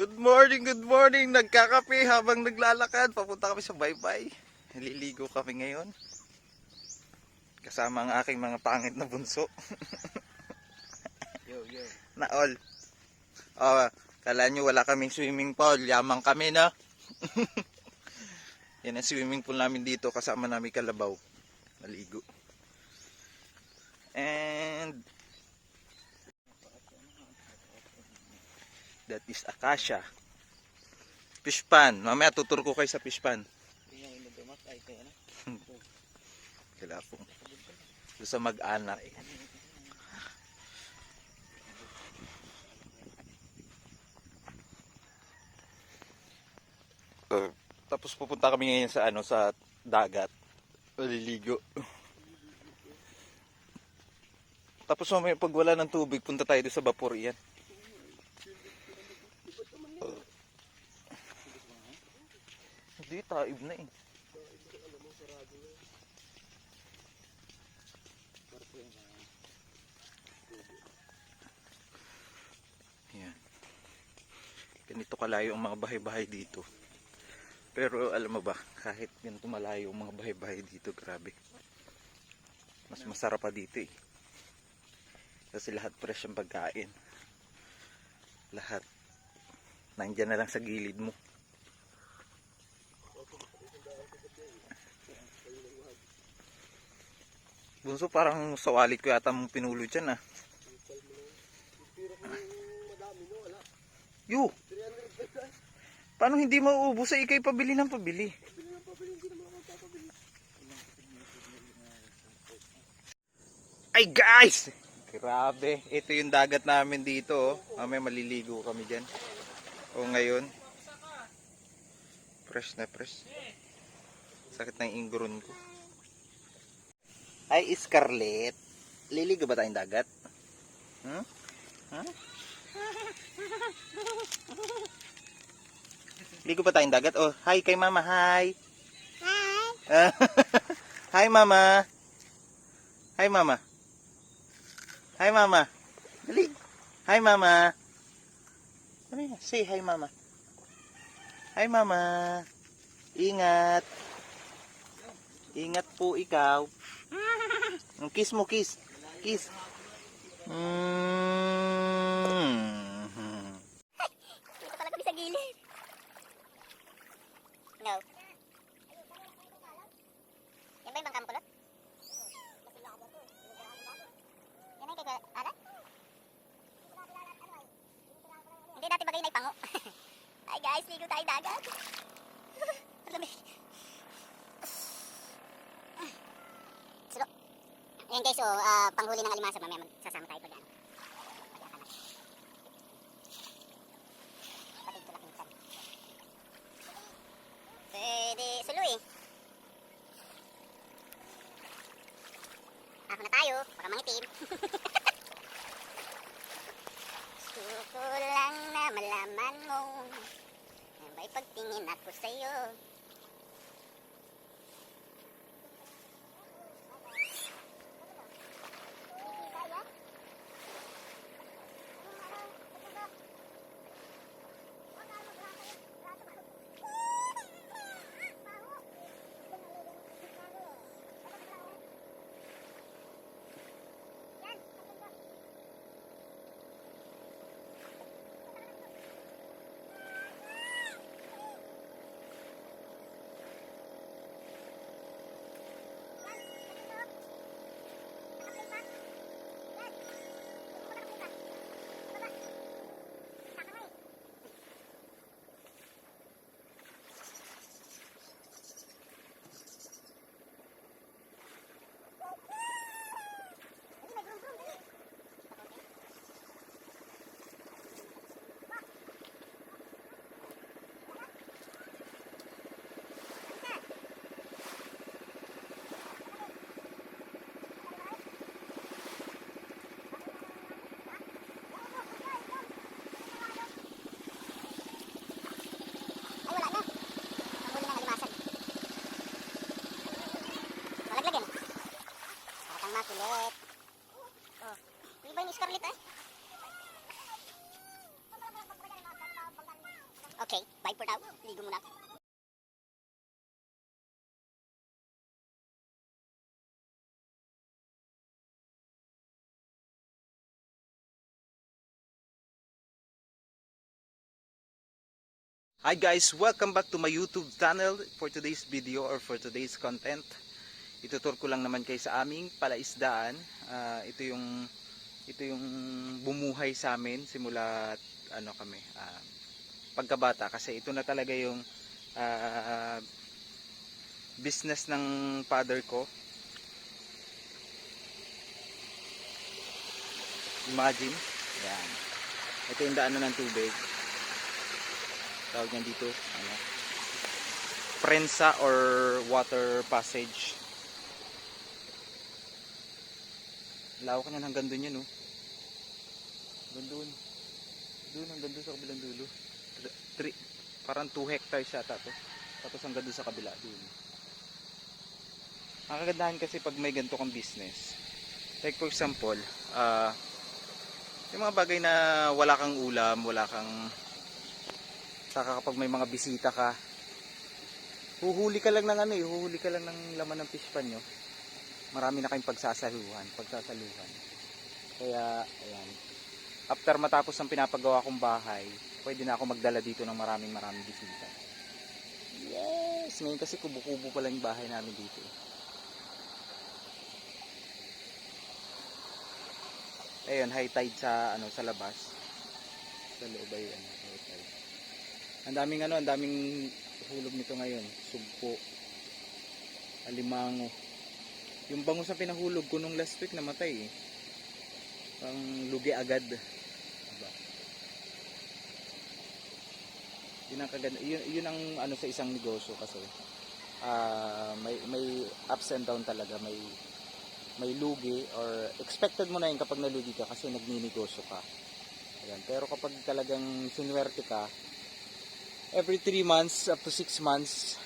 Good morning, good morning. Nagkakape habang naglalakad. Papunta kami sa baybay. Naliligo kami ngayon. Kasama ang aking mga pangit na bunso. Yo, yo. na all. Oh, kala nyo wala kaming swimming pool. Yamang kami na. Yan ang swimming pool namin dito. Kasama namin kalabaw. Naligo. And that is Akasha. Fish pan. Mamaya tutur ko kayo sa fish pan. Kailangan. Doon sa mag-anak. Uh, tapos pupunta kami ngayon sa ano sa dagat. Maliligo. Tapos mamaya pag wala ng tubig, punta tayo doon sa vapor yan. Taib na eh. Yan. Ganito kalayo ang mga bahay-bahay dito. Pero alam mo ba, kahit ganito malayo ang mga bahay-bahay dito, grabe. Mas masarap pa dito eh. Kasi lahat fresh ang pagkain. Lahat. Nandyan na lang sa gilid mo. Bunso parang sa wallet ko yata mong pinulo dyan ah. Yo! Paano hindi mauubos sa ikay pabili ng pabili? Ay guys! Grabe, ito yung dagat namin dito oh. Mamaya maliligo kami dyan. O ngayon. Fresh na fresh. Sakit yung ingron ko. Ay, Scarlett. Liligo ba tayong dagat? Hmm? Huh? Ligo ba tayong dagat? Oh, hi kay mama, hi. Hi. hi mama. Hi mama. Hi mama. Dali. Hi mama. Dali say hi mama. Hi mama. Ingat. Ingat po ikaw. Kiss mo, kiss. Kiss. Mm. Dito pala kami sa gilid. No. Yan ba yung bangkang kulot? Yan ay kay Arat? Hindi dati bagay na ipango. Hi guys, ligo tayo dagat. Ang lamig. Sulo. Ayan guys, so, ah, ng alimasa. Mamaya magsasama tayo pag ano. Pwede suluy. Ako na tayo, para mangitim. Gusto lang na malaman mo na ba'y pagtingin ako sa'yo. Ah. Ano Scarlett. Oh. Di ba ni Scarlett ay? Okay, bye for now. Ligo muna. Hi guys, welcome back to my YouTube channel for today's video or for today's content. Itutur ko lang naman kayo sa aming palaisdaan. Ah, ito yung ito yung bumuhay sa amin simula ano kami ah, pagkabata kasi ito na talaga yung ah, business ng father ko. Imagine, yan. Ito yung daanan ng tubig tawag niyan dito ano prensa or water passage lawak niyan hanggang doon yan no hanggang doon doon hanggang doon sa kabilang dulo. Three, parang 2 hectares yata to. Tapos hanggang doon sa kabila doon ang kagandahan kasi pag may ganito kang business like for example ah yung mga bagay na wala kang ulam wala kang Saka kapag may mga bisita ka, huhuli ka lang ng ano eh, huhuli ka lang ng laman ng fish pan nyo. Marami na kayong pagsasaluhan, pagsasaluhan. Kaya, ayan. After matapos ang pinapagawa kong bahay, pwede na ako magdala dito ng maraming maraming bisita. Yes! Ngayon kasi kubo-kubo pa lang yung bahay namin dito. Ayun, high tide sa ano sa labas. Sa loob ay ano, high tide. Ang daming ano, ang daming hulog nito ngayon. Sugpo. Alimango. Yung bangus na pinahulog ko nung last week namatay eh. Pang lugi agad. Diba? Yun ang kaganda. Yun, yun ang ano sa isang negosyo kasi. ah may may ups and down talaga. May may lugi or expected mo na yun kapag nalugi ka kasi nagninegosyo ka. Ayan. Pero kapag talagang sinwerte ka, every 3 months up to 6 months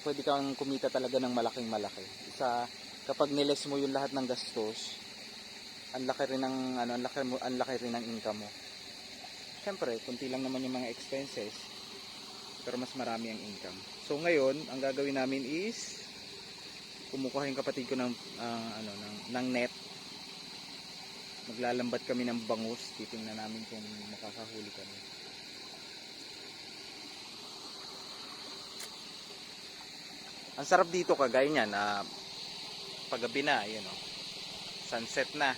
pwede kang kumita talaga ng malaking malaki isa kapag niles mo yung lahat ng gastos ang laki rin ng ano ang laki mo ang laki rin ng income mo. Syempre kunti lang naman yung mga expenses pero mas marami ang income. So ngayon ang gagawin namin is kumukuha yung kapatid ko ng ah, ano ng, ng net. Maglalambat kami ng bangus titingnan namin kung makakahuli kami. Ang sarap dito kagaya niyan, na paggabi na, yun o. Sunset na.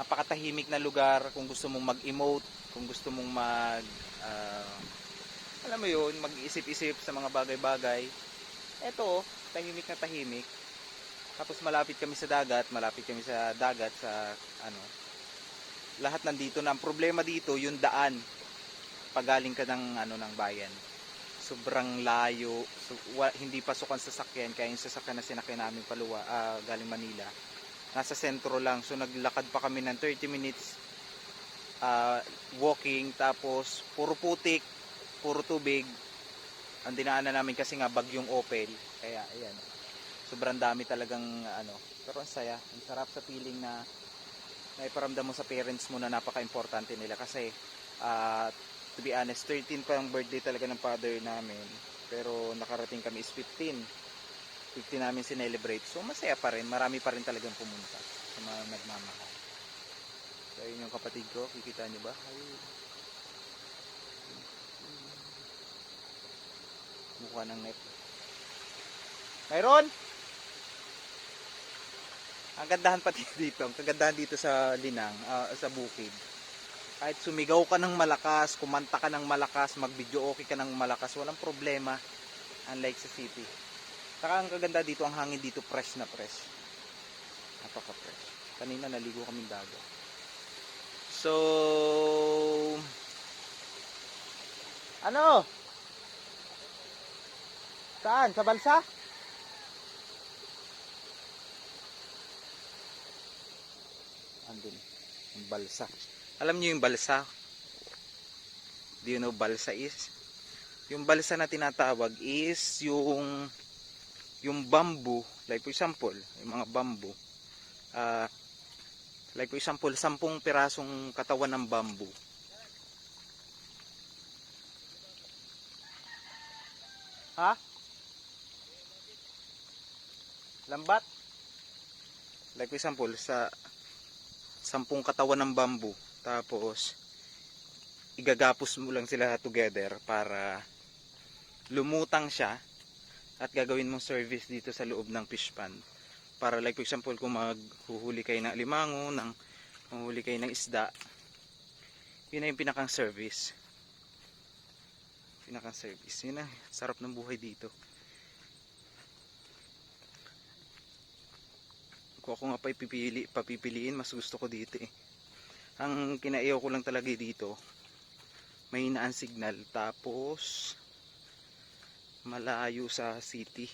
Napakatahimik na lugar kung gusto mong mag-emote, kung gusto mong mag ah, alam mo yun, mag-isip-isip sa mga bagay-bagay. Eto, tahimik na tahimik. Tapos malapit kami sa dagat, malapit kami sa dagat sa ano. Lahat nandito na. Ang problema dito, yung daan. Pagaling ka ng ano ng bayan sobrang layo. So, wa, hindi pasukan sa sakyan kaya yung sasakyan na sinakyan namin paluwa ah, galing Manila nasa sentro lang. So naglakad pa kami ng 30 minutes ah, walking tapos puro putik puro tubig. Ang dinaanan namin kasi nga bagyong Opel. Kaya ayan. Sobrang dami talagang ano pero ang saya. Ang sarap sa feeling na naiparamdam mo sa parents mo na napaka-importante nila kasi ah, to be honest, 13 pa ang birthday talaga ng father namin. Pero nakarating kami is 15. 15 namin sinelebrate. So masaya pa rin. Marami pa rin talagang pumunta sa mga nagmamahal. So yun yung kapatid ko. Kikita niyo ba? Ayun. Mukha ng net. Mayroon! Ang gandahan pati dito. Ang kagandahan dito sa Linang, ah, sa Bukid kahit sumigaw ka ng malakas, kumanta ka ng malakas, mag-video okay ka ng malakas, walang problema. Unlike sa city. Saka ang kaganda dito, ang hangin dito fresh na fresh. Napaka-fresh. Kanina naligo kami dagat. So, ano? Saan? Sa balsa? Andun. Ang balsa. Alam niyo yung balsa? Do you know balsa is? Yung balsa na tinatawag is yung yung bamboo, like for example, yung mga bamboo. Uh, like for example, sampung pirasong katawan ng bamboo. Ha? Lambat? Like for example, sa sampung katawan ng bamboo, tapos igagapos mo lang sila together para lumutang siya at gagawin mong service dito sa loob ng fish pond. Para like for example, kung maghuhuli kayo ng alimango, ng manghuli kayo ng isda, yun na yung pinakang service. Pinakang service. Yun na, sarap ng buhay dito. Kung ako nga papipili, papipiliin, mas gusto ko dito eh. Ang kinaiyaw ko lang talaga dito, may inaan signal, tapos malayo sa city.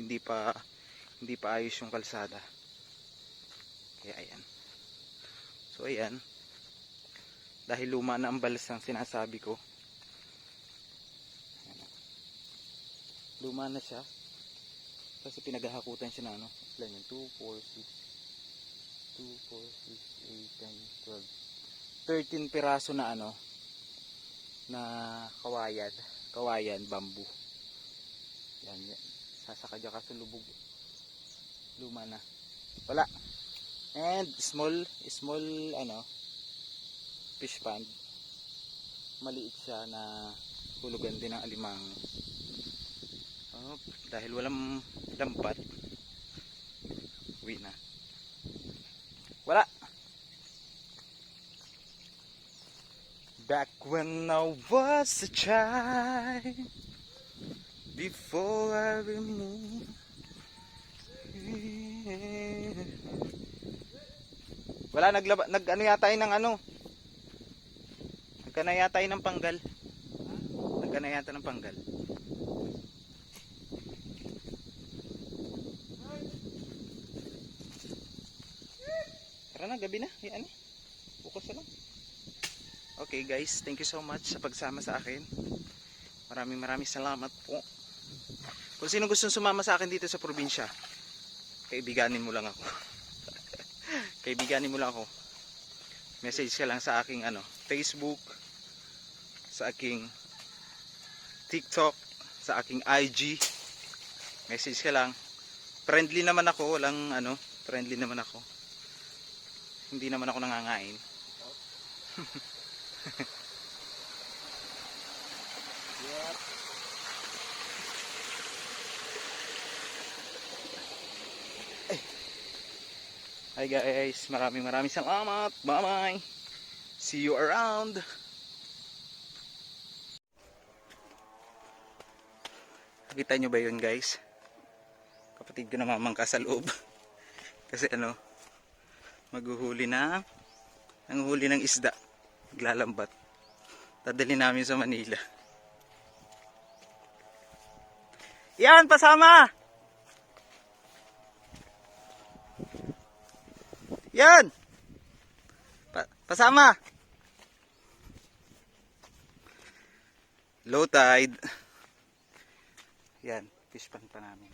Hindi pa hindi pa ayos yung kalsada. Kaya ayan. So ayan. Dahil luma na ang balas ng sinasabi ko. Luma na siya. Kasi pinaghahakutan siya na ano. Ilan yun? 2, 4, 6, 2, 4, 6, 8, 10, 12. 13 piraso na ano na kawayan. Kawayan, bamboo. Yan, yan. Sasaka dyan kasi lubog. Luma na. Wala. And small, small, ano, fish pond. Maliit siya na hulugan din ng alimang. Oh, dahil walang lambat, uwi na. Wala. Back when I was a child, before I remove. Wala naglaba nag ano yata ng ano. Nagkana yata yun ng panggal. Nagkana yata ng panggal. Gabi na. Yan eh. Bukas na lang. Okay guys, thank you so much sa pagsama sa akin. Maraming maraming salamat po. Kung sino gustong sumama sa akin dito sa probinsya, kaibiganin mo lang ako. kaibiganin mo lang ako. Message ka lang sa aking ano, Facebook, sa aking TikTok, sa aking IG. Message ka lang. Friendly naman ako, walang ano, friendly naman ako. Hindi naman ako nangangain. Hi guys, maraming maraming salamat. Bye bye. See you around. Nakita nyo ba yun guys? Kapatid ko namamangka sa loob. Kasi ano, maghuhuli na, nanguhuli ng isda. Naglalambat. Dadali namin sa Manila. Yan, pasama! Yan! Pa pasama! Low tide. Yan, fish pan pa namin.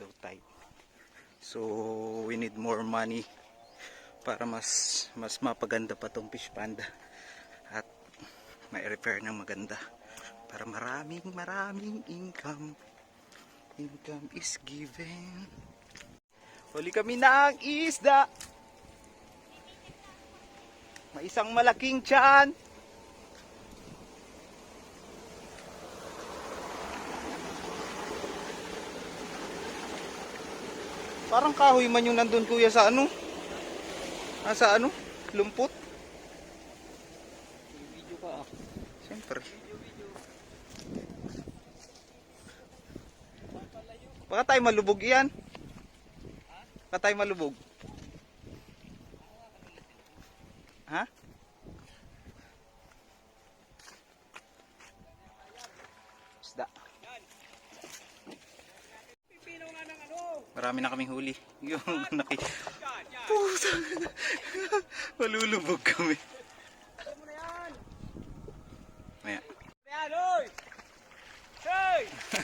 Low tide. So, we need more money para mas mas mapaganda pa tong fish pond at may repair ng maganda. Para maraming maraming income. Income is given. Huli kami ng isda. May isang malaking tiyan parang kahoy man yung nandun kuya sa ano Nasa ano? Lumpot? Video ka ah. Siyempre. Baka tayo malubog iyan. Baka tayo malubog. Ha? Marami na kaming huli. Yung naki... Puta. Malulubog kami. Maya.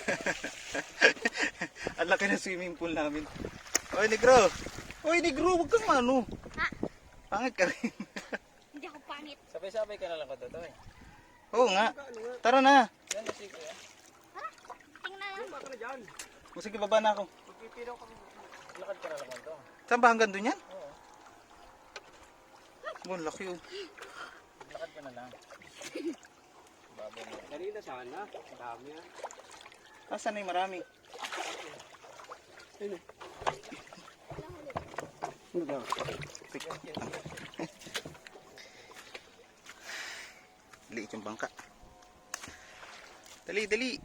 Ang laki ng swimming pool namin. Oy, negro! Oy, negro! Huwag kang ano. Ha? Pangit ka rin. Hindi ako pangit. Sabay-sabay ka na lang ko to, eh. Oo nga. Tara na. Yan, nasi ko yan. Baka na dyan. O sige, baba na ako. Magpipinaw kami. Lakad ka na naman to. Saan ba hanggang doon yan? Oo. Oh, ang laki oh. Lakad ka na lang. Babaw mo. Dali na sana. Dami yan. Asan na yung marami? Ano ba? Liit yung bangka. Dali, dali.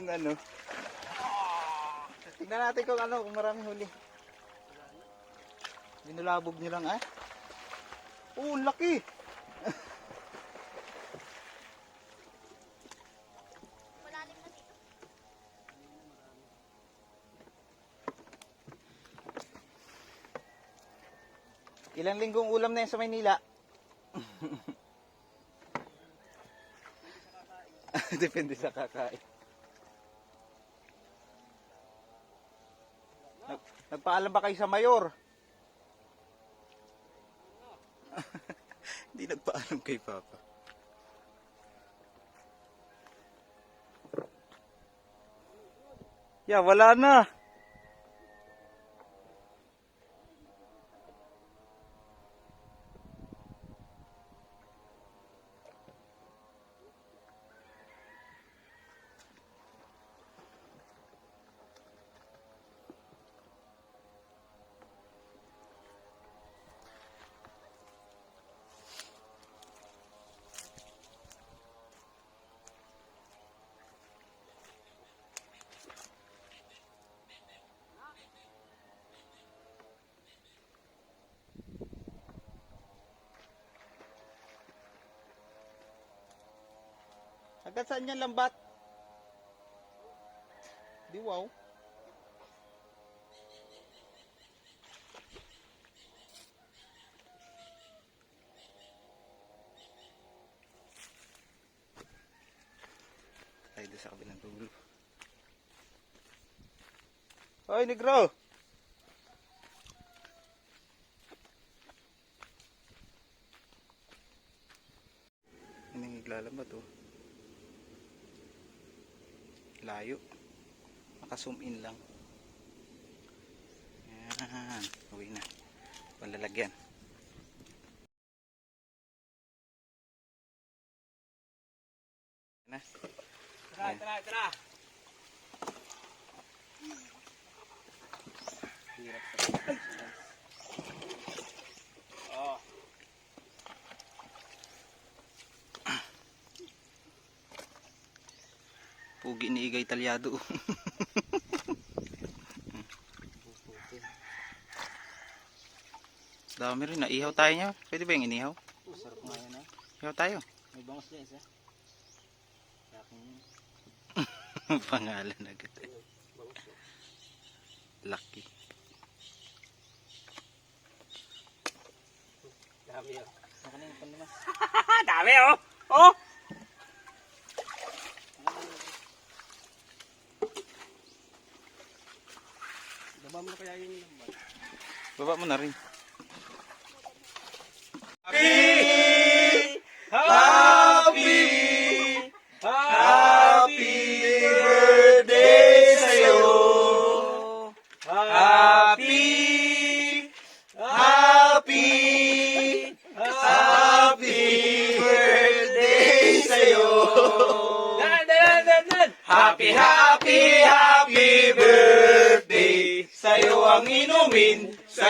Ang liit ng ano. Tignan natin kung ano, kung maraming huli. Binulabog nyo lang ah. Oh, laki. Ilang linggong ulam na yan sa Maynila? Depende sa kakain. Nag, nagpaalam ba kayo sa mayor? Hindi nagpaalam kay Papa. Ya, wala na. Hanggang saan yan lambat? Di wow. Tayo doon sa kabilang dulo. Hoy, negro! Yan ang naglalambat oh. Layo. Naka-zoom in lang. Yan. Uwi na. Palalagyan. Na. Tara, tara, tara. Hirap sa Oh. Pugi ni Igay Talyado. Dami rin. Naihaw tayo niya. Pwede ba yung inihaw? Oh, sarap nga yan ah. Ihaw tayo. May bangos na isa. Pangalan agad. Lucky. Dami oh. Dami oh! Oh! Na rin.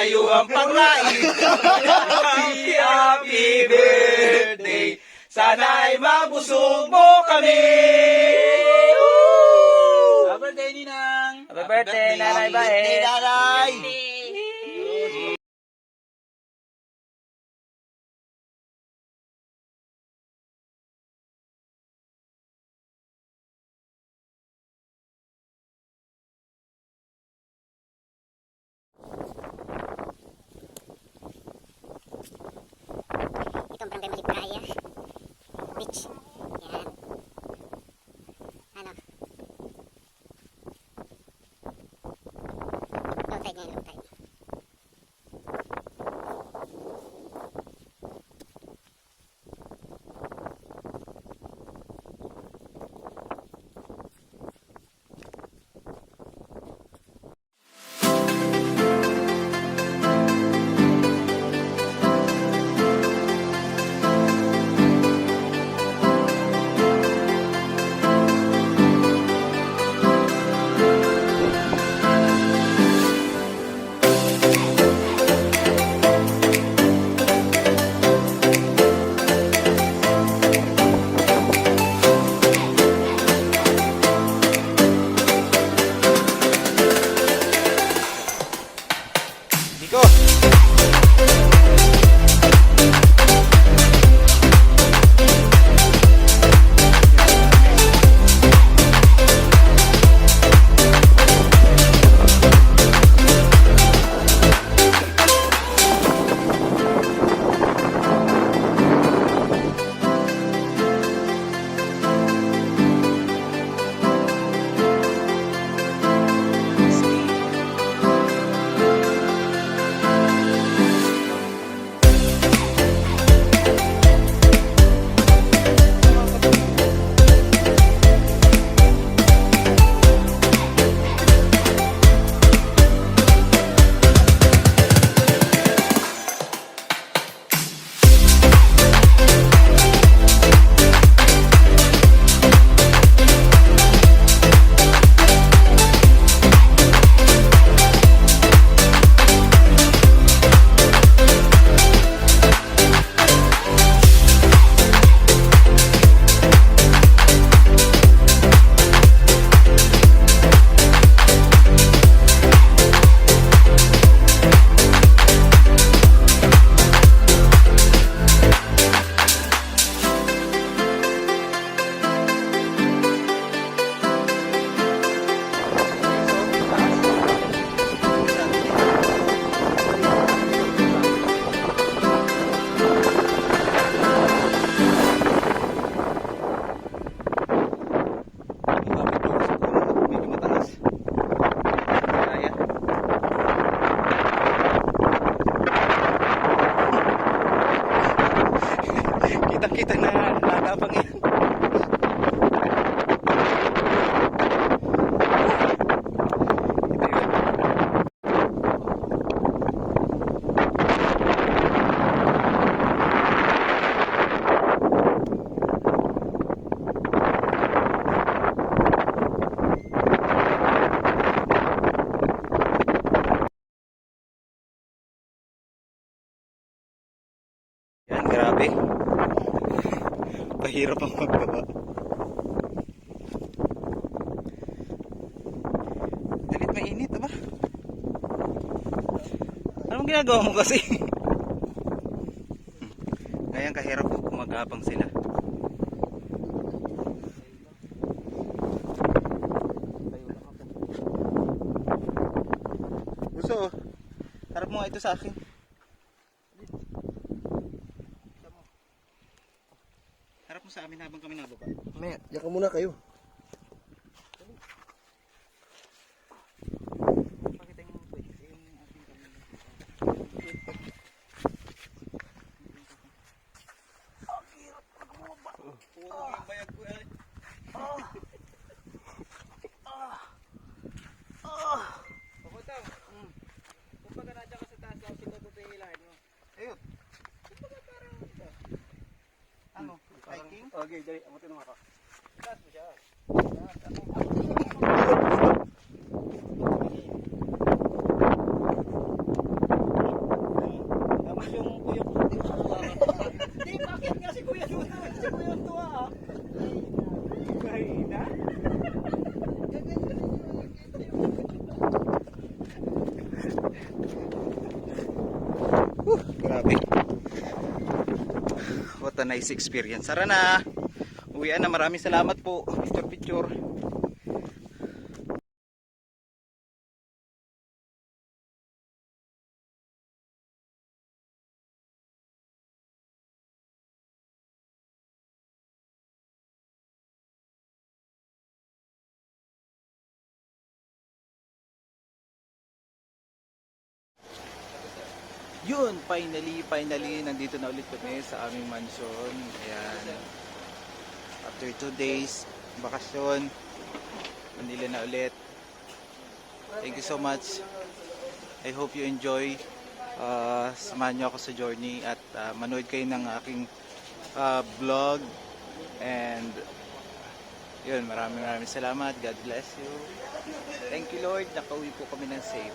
Sa'yo ang panglain. happy, happy birthday! Sana'y mabusog mo kami! Happy birthday, Ninang! Happy birthday, Nanay Bae! Nanay! Ito ang barangay Malipkaya. Beach. Yan. kita na ginagawa mo kasi? Ngayon kahirap po gumagapang sila. Gusto, harap mo nga ito sa akin. Harap mo sa amin habang kami nababa. Maya, diyan ka muna kayo. Pakita yung yung ating camera. Puro yung bayag ko yan. Papunta. Mm. Kumbaga nandiyan ka sa taas, tapos ikaw tutuhilahin mo. Ayun. Ano? Hiking? Okay, dali. Abutin mo ako. Taas mo siya. Tapos yung kuya ko, di bakit nga si kuya doon? Si kuya ang tuwa ah. Kahina? Grabe. What a nice experience. Tara na. Uwian na. Maraming salamat po. Picture picture. Yun, finally, finally, nandito na ulit kami sa aming mansion. Ayan. After two days, bakasyon, Manila na ulit. Thank you so much. I hope you enjoy. Uh, samahan nyo ako sa journey at uh, manood kayo ng aking uh, vlog. And yun, maraming maraming salamat. God bless you. Thank you Lord. Nakauwi po kami ng safe.